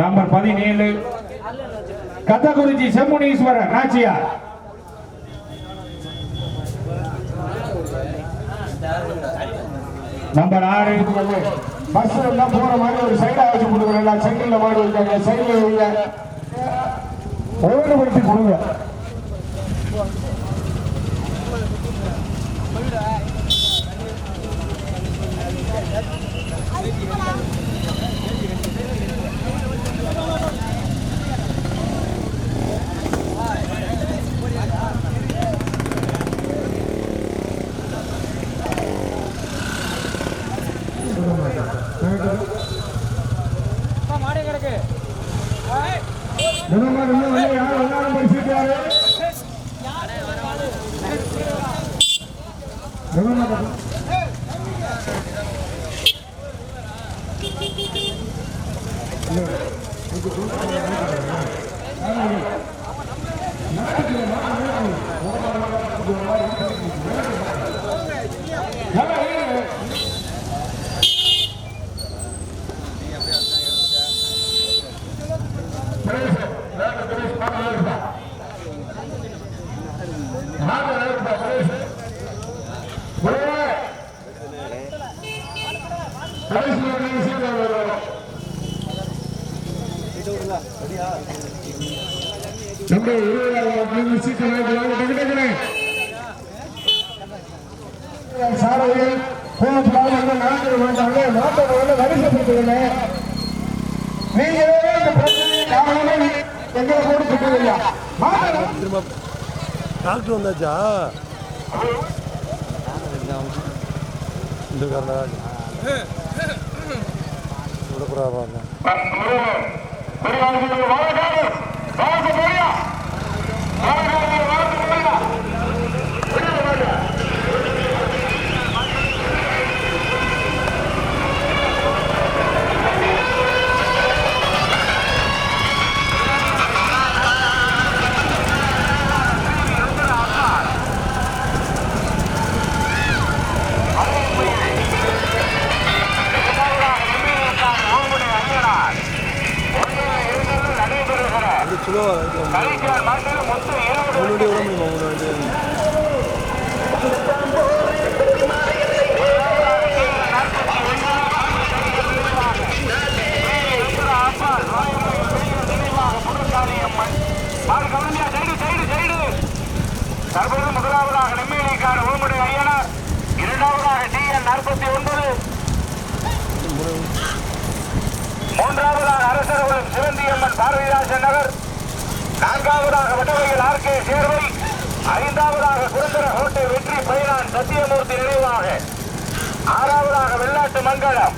Number பதினேழு. கதகுருஜி Semmuneeswarar Nachiyar number ஆறு பஸ் எல்லாம் போற மாதிரி ஒரு சைடா வச்சு கொடுக்குறேன். சைக்கிள்ல மாடு வைக்காங்க சைக்கிள் வைங்க ஓடுபடுத்தி கொடுங்க. முதல்ல இன்னும் நம்ம இருபதாயிரம் சீட்டு வாங்கி வாங்க டக்கு டக்குனு சாரதிகள் கோபப்படாத வந்து நாட்டு மாட்டாங்க நாட்டை வந்து வரிசைப்படுத்துங்க நீங்களே இந்த பிரச்சனையை காரணமே எங்களை கூட திட்டவில்லை மாட்டேன் திரும்ப டாக்டர் வந்தாச்சா? இந்த காரணம் விடப்படாத அது நான்காவதாக வடவையில் ஆர் கே சேர்வை ஐந்தாவதாக குருந்தர கோட்டை வெற்றி பயிரான் சத்தியமூர்த்தி நினைவாக. ஆறாவதாக வெள்ளாட்டு மங்கலம்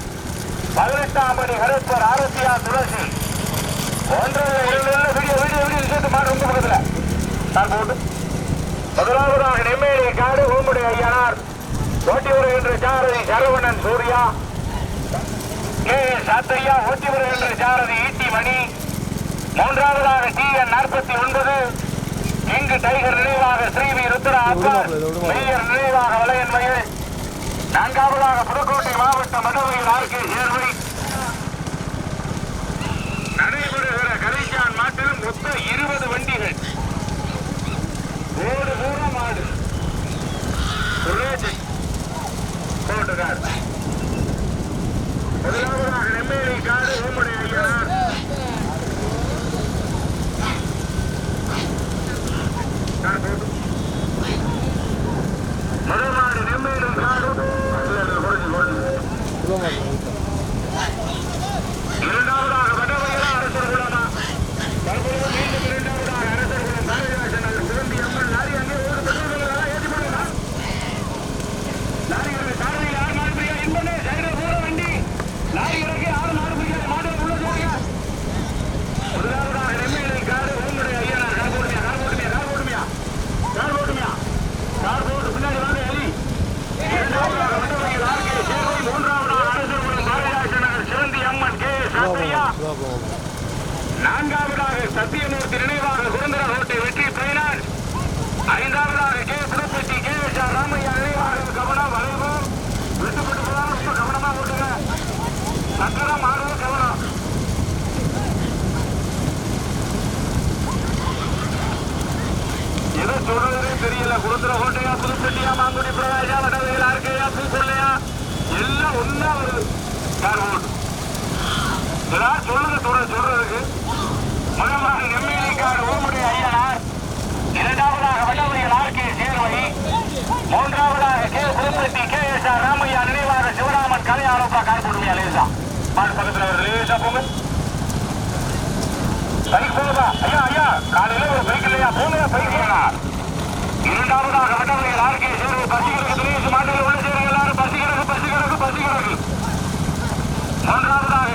பதினெட்டாம் படி கருப்பர் ஆரத்தியா துளசி. ஒன்றில் இரண்டு வீடியோ வீடியோ வீடியோ சேர்த்து மாடு உங்க பக்கத்துல. நான் போட்டு. முதலாவதாக நெம்மேலி காடு ஓம்புடைய ஐயனார். ஓட்டி வருகின்ற சாரதி சரவணன் சூர்யா. கே எஸ் சாத்தையா ஓட்டி வருகின்ற சாரதி ஈட்டி மணி. மூன்றாவதாக டி என் நாற்பத்தி ஒன்பது. இங்கு டைகர் நினைவாக ஸ்ரீவி ருத்ரா அப்பார் நினைவாக வளையன் மயில் நான்காவதாக புதுக்கோட்டை மாவட்ட மதுரையில் ஆர்கே சேர்வை நடைபெறுகிற கரைச்சான் மாட்டில் மொத்த இருபது வண்டிகள். நான்காவதாக சத்தியமூர்த்தி நினைவாக குருந்தர ரோட்டை வெற்றி பயனார் ஐந்தாவதாக K. Pudupatti K. S. R. Ramaiah நினைவாக கவனம் வரைவோம் விட்டுப்பட்டு போகாம ரொம்ப கவனமா சக்கரம் ஆடுவது கவனம். எது சொல்றதே தெரியல. குருந்தர கோட்டையா புதுப்பட்டியா மாங்குடி பிரகாஷா வடவையில் ஆர்கையா பூக்குள்ளையா எல்லாம் ஒன்னா வருது. கார் ஓட்டு. ஏதாவது சொல்லுங்க சொல்ற சொல்றதுக்கு. முதலாக நெம்மேலிக்காடு ஓமுடைய ஐயனார் இரண்டாவதாக வல்லவரையில் ஆர் கே சேர்வை மூன்றாவதாக K Pudupatti K S R Ramaiah நினைவாக சிவராமன் கலை ஆலோப்பா கார்புடுமையா லேசா பால் பக்கத்தில் வருது லேசா போங்க. பைக் போகுதா? ஐயா ஐயா காலையில ஒரு பைக் இல்லையா? போங்க பைக்? இரண்டாவதாக வல்லவரையில் ஆர் கே சேர்வை பசிகளுக்கு தினேஷ் மாட்டில் உள்ள சேருங்க எல்லாரும் பசிகளுக்கு பசிகளுக்கு பசிகளுக்கு மூன்றாவதாக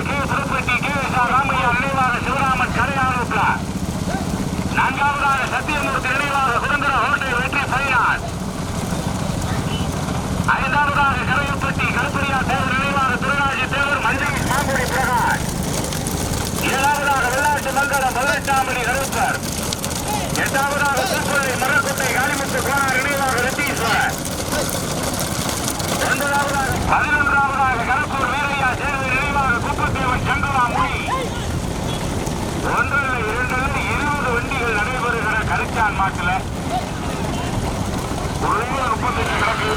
K Pudupatti K S R Ramaiah நினைவாக சிவராமன் கலை ஆலோப்பா நான்காவதாக சத்தியமூர்த்தி நினைவாக சுதந்திர ஹோட்டல் வெற்றி பைனான் ஐந்தாவதாக கரையப்பட்டி கருப்பரியா தேவர் நினைவாக துரைராஜி தேவர் மஞ்சள் சாங்குடி பிரகாஷ் ஏழாவதாக வெள்ளாட்டு மங்கலம் பதினெட்டாமணி கருப்பர் எட்டாவதாக திருப்பள்ளி மரக்கோட்டை காளிமுத்து கோனார் நினைவாக ரெட்டீஸ்வரர் ஒன்பதாவதாக பதினொன்றாவதாக கருப்பூர் வீரையா சேர்வை நினைவாக குப்பத்தேவன் சங்கரா முனி ஒன்றல்ல இரண்டல்ல இருபது வண்டிகள் நடைபெறுகிற கருச்சான் ஒரே முப்பத்தஞ்சு கிடக்கு.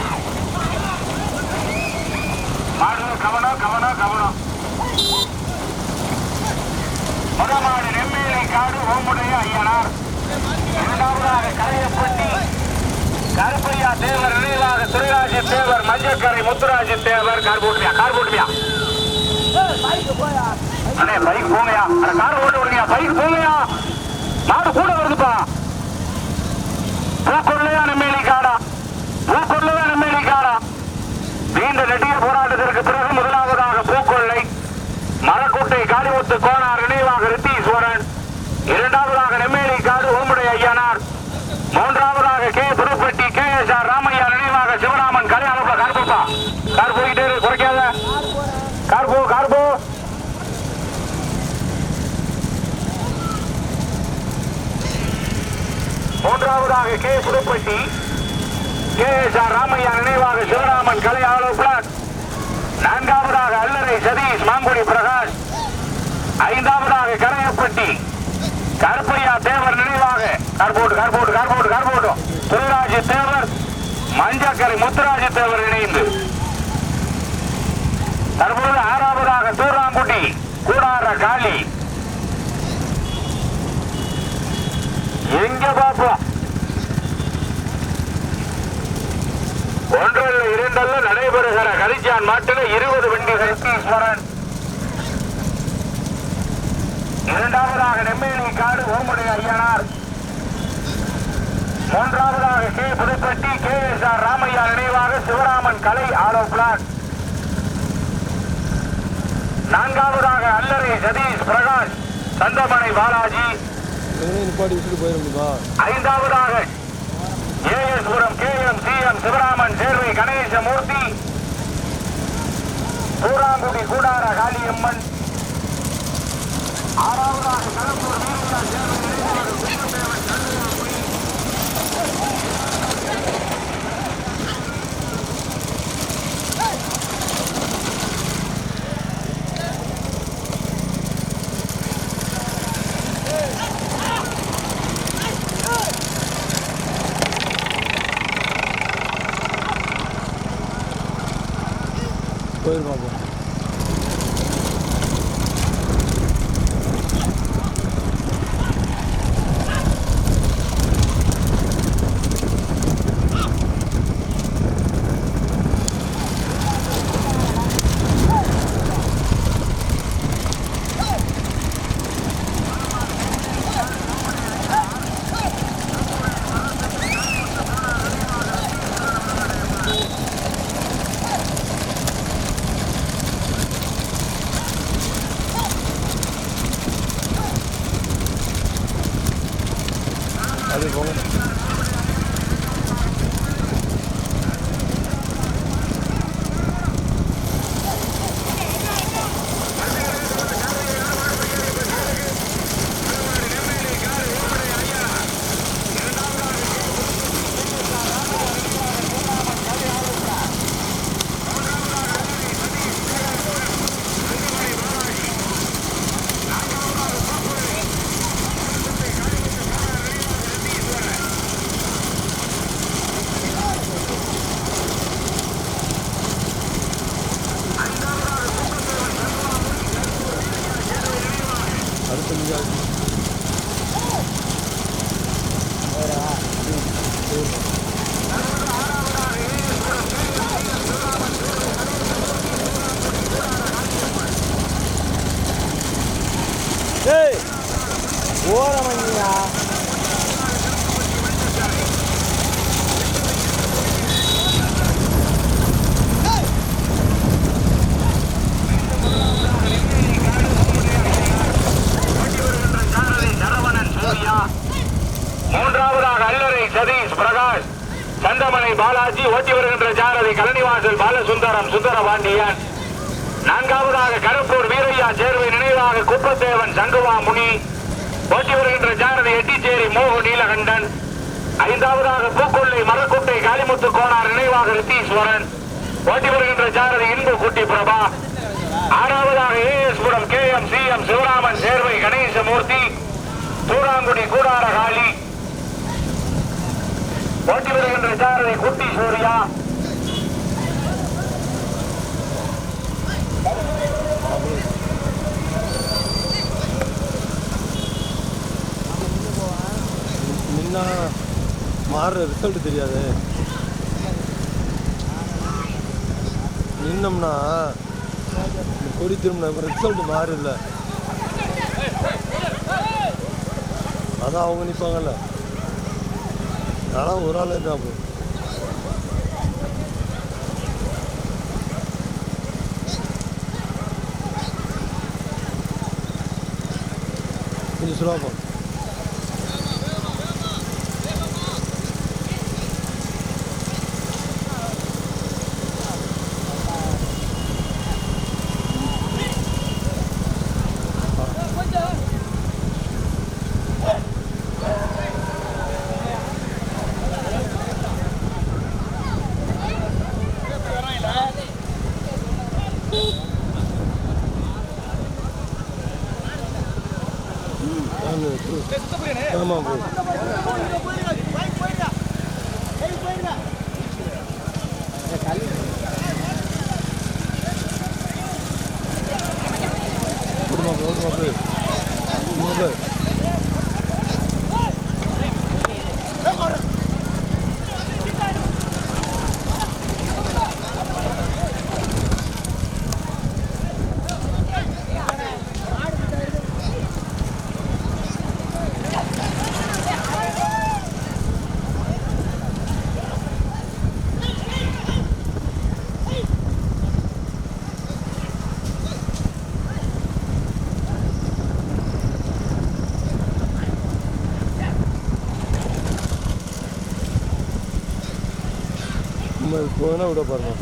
மாடு கவனம் கவனம் கவனம் முத மாடு நெம்மையிலை காடு ஓம்புடைய ஐயனார். இரண்டாவதாக கரையப்பட்டி கருப்பையா தேவர் நினைவாக துரைராஜ தேவர் மஞ்சக்கரை முத்துராஜ தேவர் கார்போட்டுமியா கார்போட்டுமியா அண்ணே பைக் போங்கயா அந்த கார் ஓட்டு விடுங்க பைக் போங்கயா மாடு கூட வருதுப்பா. பூக்கொள்ளையா நெம்மேலி காடா பூக்கொள்ளையா நெம்மேலி காடா நீண்ட நெடிய போராட்டத்திற்கு பிறகு முதலாவதாக பூக்கொள்ளை மரக்குட்டை காளிமுத்து கோனார் நினைவாக ரித்தீஸ்வரன் இரண்டாவதாக நெம்மேலி காடு ஓமுடைய ஐயனார் மூன்றாவதாக K Pudupatti K S R Ramaiah நினைவாக சிவராமன் கல்யாணப்பா கார் போப்பா கார் போயிட்டே இரு, குறைக்காத கார் போ கார் போ மூன்றாவதாக K K. S. R. Ramaiah நினைவாக சிவராமன் கலை ஆலோசனர் நான்காவதாக அல்லறை சதீஷ் மாங்குடி பிரகாஷ். ஐந்தாவதாக கரையப்பட்டி. கருப்பையா தேவர் நினைவாக. கார்போட்டு கார்போட்டு கார்போட்டு கார்போட்டு துரைராஜ தேவர் மஞ்சக்கரை முத்துராஜ தேவர் இணைந்து. தற்போது ஆறாவதாக தூராங்குடி கூடார காளி. எங்க பாப்பா? இரண்டல்ல நடைபெறுகிற கரிச்சான் மாட்டில் இருபது வண்டி சத்தீஸ்வரன் இரண்டாவதாக நெம்மேலி காடு ஓமுடைய ஐயனார். மூன்றாவதாக K Pudupatti K S R Ramaiah நினைவாக சிவராமன் கலை ஆலோ பிளாட் நான்காவதாக அல்லறை சதீஷ் பிரகாஷ் சந்தமனை பாலாஜி. ஐந்தாவதாக ஏஎஸ்புரம் K M C Sivaraman Servai Ganesamoorthy. பூராங்குடி கூடார காளியம்மன் ஆறாவதாக கடம்பூர் வீரா சேர்வை மூன்றாவதாக அல்லறை சதீஷ் பிரகாஷ் சந்தமனை பாலாஜி ஓட்டி வருகின்ற சாரதி கலனிவாசல் பாலசுந்தரம் சுந்தரபாண்டியன். நான்காவதாக கருப்பூர் வீரையா சேர்வை நினைவாக குப்பத்தேவன் சங்குவா முனி ஓட்டி வருகின்ற ஜாரதி எட்டிச்சேரி மோகு நீலகண்டன். ஐந்தாவதாக பூக்கொள்ளை மரக்குட்டை காளிமுத்து கோனார் நினைவாக ரித்தீஸ்வரன். ஓட்டி வருகின்ற சாரதி இன்பு குட்டி பிரபா. ஆறாவதாக ஏஎஸ்புரம் K M C M Sivaraman Servai Ganesamoorthy. தூராங்குடி கூடாரகாளி. காளி ஓட்டி வருகின்ற விசாரணை குட்டி சூர்யா. நின்னா மாறுற ரிசல்ட் தெரியாது. நின்னோம்னா கொடி திரும்பின ரிசல்ட் மாறில்ல அதான் அவங்க நிற்பாங்கல்ல ஆனால் ஒரு ஆள் இருக்கா அப்போ கொஞ்சம் சுலபம் ஆமாம் நம்ம போனா விட பாருங்க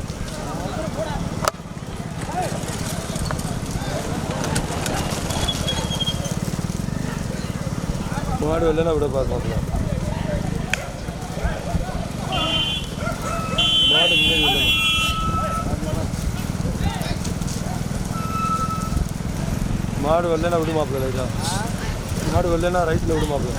மாடு வரலன்னா விட பாருங்க மாடு முன்னாடி விடணும் மாடு வரலன்னா விடுமாப்பிள்ள ரைட்டா மாடு வரலன்னா ரைட்டில் விடு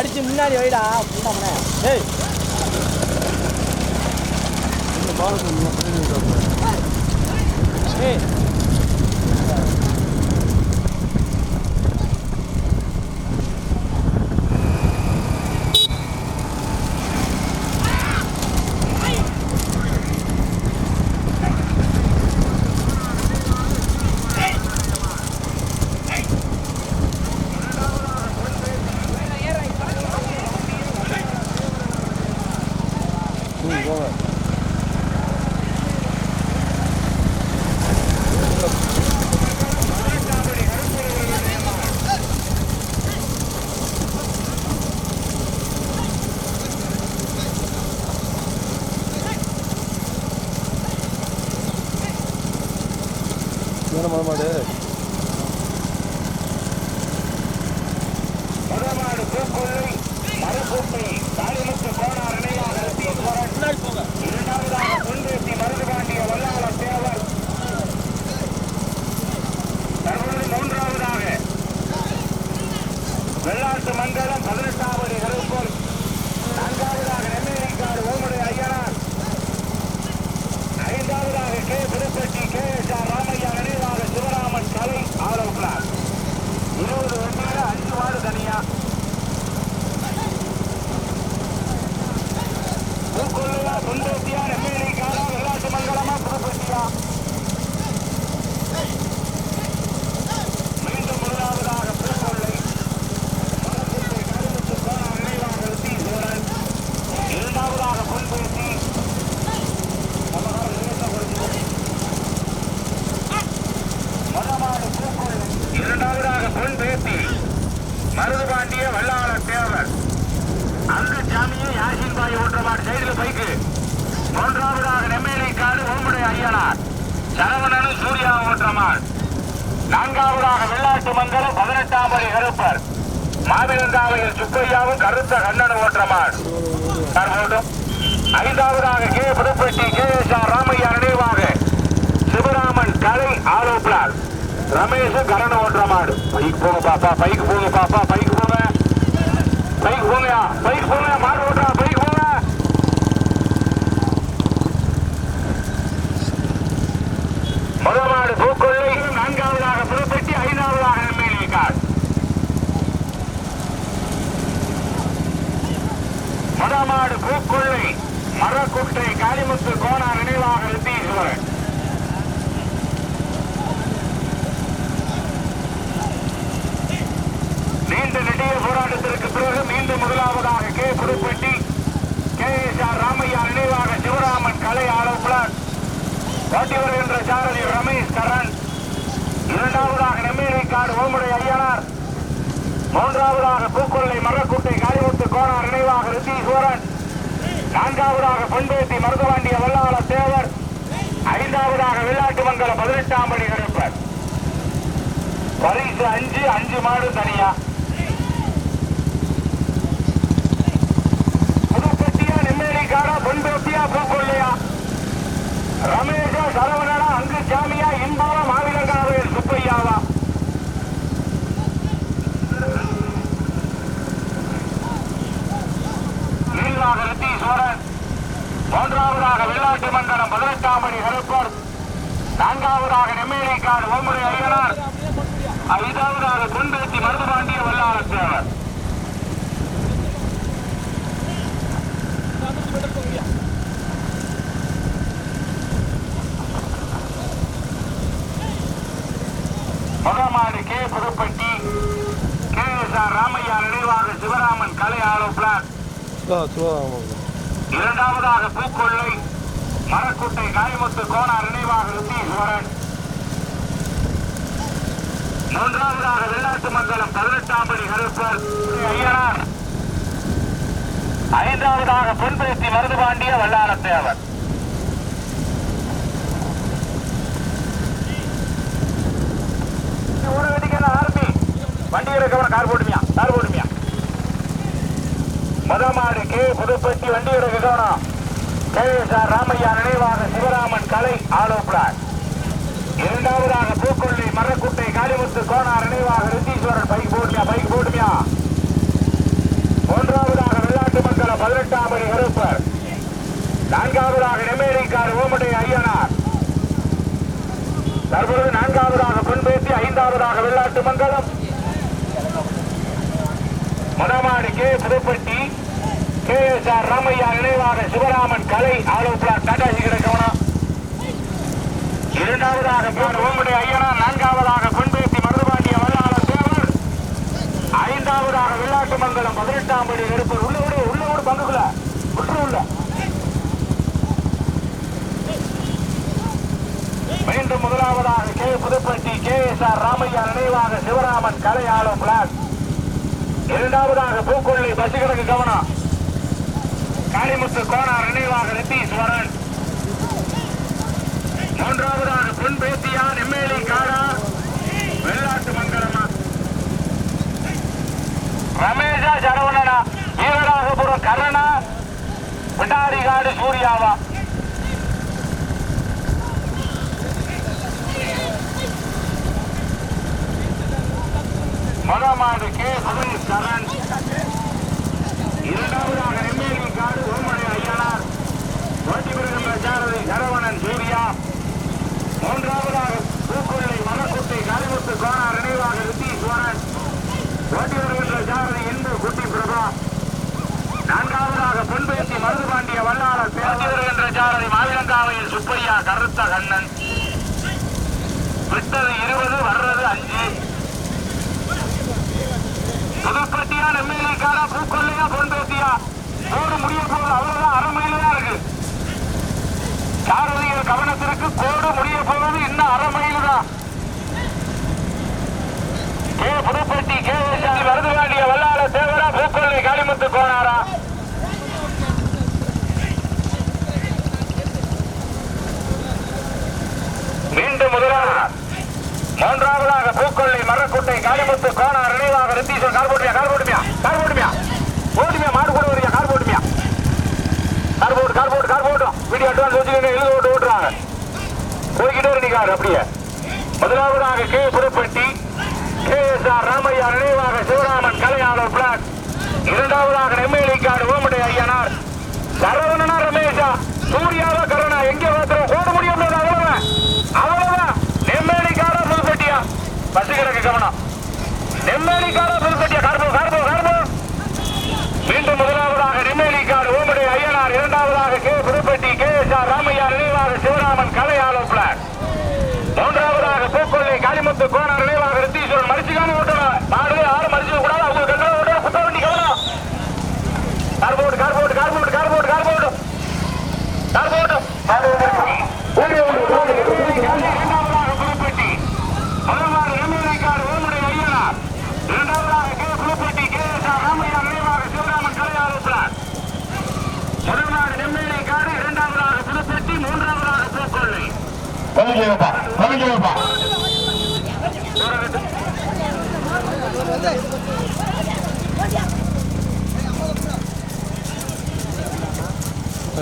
அடிச்சு முன்னாடி வைடா. பால் பண்ணி ஏய் சூர்யா நான்காவதாக வெள்ளாட்டு மங்கலம் பதினெட்டாம் படி கருப்பர். மாவிலந்தாவையில் சுப்பையாவும் கருத்த கண்ணன் ஓட்டமாள் ஐந்தாவதாக K. Pudupatti K. S. R. Ramaiah நினைவாக சிவராமன் கலை ஆலோப்லால் ரமேஷ் கரண ஓட்டமாடு பைக் போங்க பாப்பா பைக் போங்க பாப்பா பைக் போங்க. பைக் போங்க பைக் போங்க மாடு ஓட்டுறா பைக் போங்க முதல் மாடு பூக்கொள்ளை நான்காவதாக புதுப்பட்டி ஐந்தாவதாக நெம்மேலி காடு மதமாடு பூக்கொள்ளை மரக்குட்டை காளிமுத்து கோணா நினைவாக ரித்தீஸ்வரன் நீண்ட நெடிய போராட்டத்திற்கு பிறகு மீண்டும் முதலாவதாக K. Pudupatti K. S. R. Ramaiah நினைவாக சிவராமன் கலை ஆலோசனர் ஓட்டி வருகின்ற சாரதி ரமேஷ் கரண் இரண்டாவதாக நெம்மேலிக்காடு ஓமுடை ஐயனார் மூன்றாவதாக பூக்கொள்ளை மரக்குட்டை காளிமுத்து கோணார் நினைவாக ரித்தீஸ்வரன் நான்காவதாக பொன்பேத்தி மருதவாண்டிய வல்லாள தேவர் ஐந்தாவதாக வெள்ளாட்டு மங்கல பதினெட்டாம் படி கருப்பர் பரிசு அஞ்சு அஞ்சு மாடு தனியா. புதுப்பட்டியா நெம்மேலிக்காடா பொன்பேத்தியா பூக்கொள்ளையா ரமேஷா சரவணனா அங்கு சாமியா இன்பாவா மாவிலங்காவே சுப்பையாவா நீலாக ரித்தீஸ்வரன் மூன்றாவதாக வெள்ளாட்டு மண்டலம் பதினெட்டாம் படி கருப்பர் நான்காவதாக நெம்மேலிக்காடு ஓமுறை ஐயனார் ஐந்தாவதாக குண்டேத்தி மருதுபாண்டிய வல்லாள தேவர் முகமாடு K Pudupatti K S R Ramaiah நினைவாக சிவராமன் கலை சிவராமன். இரண்டாவதாக பூக்கொள்ளை மரக்குட்டை காயமுத்து கோணார் நினைவாக ரித்தீஸ்வரன் மூன்றாவதாக வெள்ளாட்டு மங்கலம் பதினெட்டாம் படி கருப்பர். ஐயனார். ஐந்தாவதாக பொன்பேத்தி மருதுபாண்டிய வல்லாள தேவர் ஊரை வெட்டிக்க வண்டி இருக்கவன கார் போட்டுமியா? கார் போட்டுமியா? முதமாடு கே புதுப்பட்டி வண்டி இறக்கு கே எஸ் ஆர் ராமையா நினைவாக சிவராமன் கலை ஆலோசனர் இரண்டாவதாக பூக்கொள்ளி மரக்குட்டை காளிமுத்து கோணார் நினைவாக ரித்தீஸ்வரன் பைக் போட்டுமியா பைக் போட்டுமியா மூன்றாவதாக வெள்ளாட்டு மக்களை பதினெட்டாம் படி கருப்பர். நான்காவதாக நெம்மேரிக்கார் ஓமடை ஐயனார். தற்பொழுது நான்காவதாக பொன்பேசி ஐந்தாவதாக வெள்ளாட்டு மங்கலம் மொடமாடு K. Pudupatti K. S. R. Ramaiah நினைவாக சிவராமன் கலை ஆலோசனா டாடாஜி கவனம் இரண்டாவதாக பேர் ஓமடை ஐயனார் நான்காவதாக பொன்பேசி மருதுபாண்டிய வல்லாளர் தேவர் ஐந்தாவதாக வெள்ளாட்டு மங்கலம் பதினெட்டாம் படி நெருப்பர். உள்ள விடு உள்ள விடு பங்குக்குள்ள. உற்று உள்ள மீண்டும் முதலாவதாக K. Puduppatti K. S. R. Ramaiah நினைவாக சிவராமன் கலையாளம் பிளாக் இரண்டாவதாக பூக்கொள்ளி பசுகளுக்கு கவனம். காளிமுத்து கோனார் நினைவாக நித்தீஸ்வரன் மூன்றாவதாக பொன் பேத்தியா நெம்மேலி காடா வெள்ளாட்டு மங்கலமா ரமேஷா சரவணனா வீரராகபுரம் கரணா பிடாரிகாடு சூர்யாவா. முதமாடு கே. சுரேஷ் சரண் இரண்டாவதாக நெம்மேலி காடு ஓமனை ஐயனார். ஓட்டி வருகின்ற சாரதி சரவணன் சூர்யா மூன்றாவதாக பூக்கொள்ளை மலக்குட்டை காளிமுத்து கோனார் நினைவாக ரித்தீஸ்வரன் ஓட்டி வருகின்ற ஜாரதி இந்து குட்டி பிரபா. நான்காவதாக பொன்பேசி மருதுபாண்டிய வல்லாளர் பேசி வருகின்ற ஜாரதி மாவிலங்காவையில் சுப்பையா கருத்த கண்ணன். விட்டது இருபது வர்றது அஞ்சு. புதுப்பட்டியா நெம்மேலிக்காரா பூக்கொல்லையா பொன்பேசியா போடு முடிய போது அவ்வளவுதான் அரை மைல் தான் இருக்கு சாரதிகள் கவனத்திற்கு கோடு முடிய போவது இன்னும் அரை மைல் தான் கே புதுப்பட்டி கே சாமி மருதுவாண்டிய வல்லாள தேவரா பூக்கொல்லை காளிமுத்து கோனாரா மீண்டும் மூன்றாவதாக பூக்கொள்ளை மரக்குட்டை காளிமுத்து கோனார் நினைவாக ரித்தீஸ்வரன் கார் போட்டுமியா கார் போட்டுமியா கார் போட்டுமியா போட்டுமியா மாடு கூட வரியா கார் போட்டுமியா கார் போட்டு கார் போட்டு கார் போட்டும் வீடியோ அட்வான்ஸ் வச்சுக்கோங்க எழுத ஓட்டு ஓட்டுறாங்க போய்கிட்டே இருக்காரு அப்படியே. முதலாவதாக கே. புறப்பட்டி கே. எஸ். ஆர். ராமையா நினைவாக சிவராமன் கலையாளர் பிளாக். இரண்டாவதாக நெம்மேலிக்காடு ஓமடை ஐயனார். சரவணனா ரமேஷா சூர்யாவா கருணா எங்கே பார்த்துரும் ஓட முடியும் அவ்வளவுதான் அவ்வளவுதான் நெம்மேலிக்காரா புதுப்பட்டியா பஸ் கிடக்கு கவனம். நெம்மேலிக்காரா புதுப்பட்டியா கார்போ கார்போ கார்போ. மீண்டும் முதலாவதாக நெம்மேலிக்காடு ஓமடை ஐயனார் இரண்டாவதாக K Puduppatti K S R Ramaiah நினைவாக சிவராமன் கலையாளர் பிளாக் மூன்றாவதாக பூக்கொள்ளை காளிமுத்து கோனார் நினைவாக ரித்தீஸ்வரன். மடிச்சுக்கான ஓட்டணும் நாலு ஆறு மடிச்சு கூடாது அவங்க கண்ட்ரோல் ஓட்டணும் சுத்த வண்டி கவனம் கார்போர்டு கார்போர்டு கார்போர்டு கார்போர்டு. கார்போர்டு. கார்போர்டு இரண்டாவதாக புதுப்பட்டி முதல்வாறு நெம்மேலிக்காடு ஓமுடை ஐயனார் இரண்டாவதாக K Puduppatti K S R Ramaiah நினைவாக சிவராமன் கலையாளர் முதல்வாறு நெம்மேலிக்காடு இரண்டாவதாக புதுப்பட்டி மூன்றாவதாக பூக்கொள்ளை கொஞ்சம்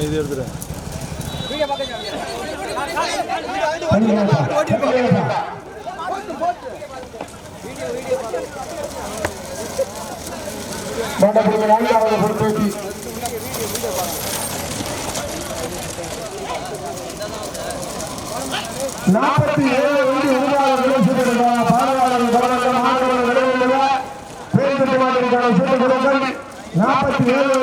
இது எடுத்துறேன் மண்டபத்தில் நான்காவது பொறுப்பேற்றி. நாற்பத்தி ஏழு வண்டி உருவாளர்களும் சீட்டுகிறார் பார்வையாளர்கள் கவனங்கள் மாணவர்கள் விளைவில் பேருந்து மாட்டிற்கான சீட்டு கொடுங்கள். நாற்பத்தி ஏழு